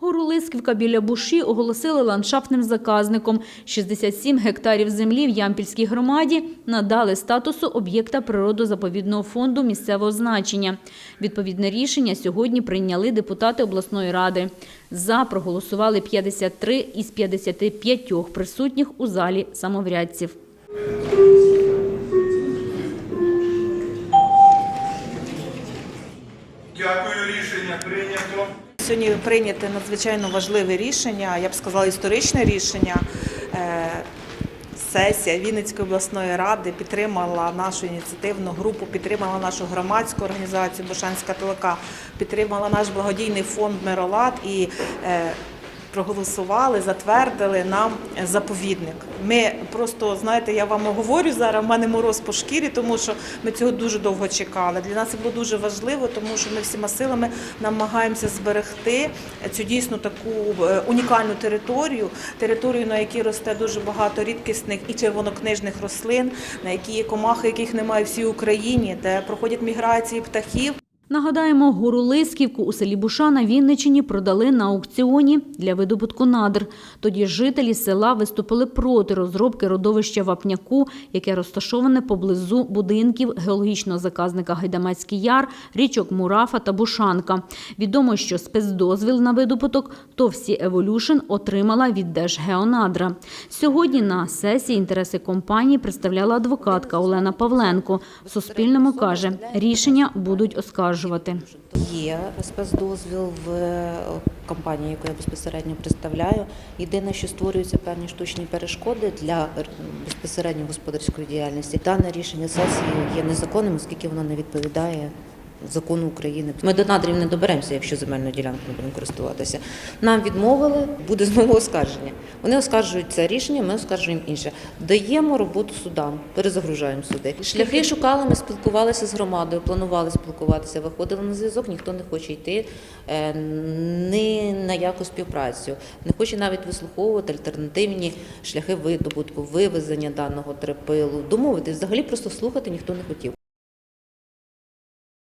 Гору Лисківка біля Буші оголосили ландшафтним заказником. 67 гектарів землі в Ямпільській громаді надали статусу об'єкта природозаповідного фонду місцевого значення. Відповідне рішення сьогодні прийняли депутати обласної ради. За проголосували 53 із 55 присутніх у залі самоврядців. Дякую, рішення прийнято. Сьогодні прийняте надзвичайно важливе рішення, я б сказала, історичне рішення. Е, Сесія Вінницької обласної ради підтримала нашу ініціативну групу, підтримала нашу громадську організацію Бошанська Толока, підтримала наш благодійний фонд Миролад і е, проголосували, затвердили нам заповідник. Ми просто знаєте, я вам говорю зараз, в мене мороз по шкірі, тому що ми цього дуже довго чекали. Для нас це було дуже важливо, тому що ми всіма силами намагаємося зберегти цю дійсно таку е, унікальну територію, територію, на якій росте дуже багато рідкісних і червонокнижних рослин, на якій є комахи, яких немає всій Україні, де проходять міграції птахів. Нагадаємо, гору Лисківку у селі Буша на Вінничині продали на аукціоні для видобутку надр. Тоді жителі села виступили проти розробки родовища Вапняку, яке розташоване поблизу будинків геологічного заказника Гайдамацький яр, річок Мурафа та Бушанка. Відомо, що спецдозвіл на видобуток Товсі Еволюшн отримала від Держгеонадра. Сьогодні на сесії інтереси компанії представляла адвокатка Олена Павленко. Суспільному каже, рішення будуть оскаржувати. Є спецдозвіл в е, компанії, яку я безпосередньо представляю. Єдине, що створюються певні штучні перешкоди для е, безпосередньо господарської діяльності. Дане рішення сесії є незаконним, оскільки воно не відповідає закону України. Ми до надрів не доберемося, якщо земельну ділянку не будемо користуватися. Нам відмовили, буде знову оскарження. Вони оскаржують це рішення, ми оскаржуємо інше. Даємо роботу судам, перезагружаємо суди. Шляхи шукали, ми спілкувалися з громадою, планували спілкуватися, виходили на зв'язок, ніхто не хоче йти е, ні на яку співпрацю, не хоче навіть вислуховувати альтернативні шляхи видобутку, вивезення даного трепилу, домовитись, взагалі просто слухати ніхто не хотів.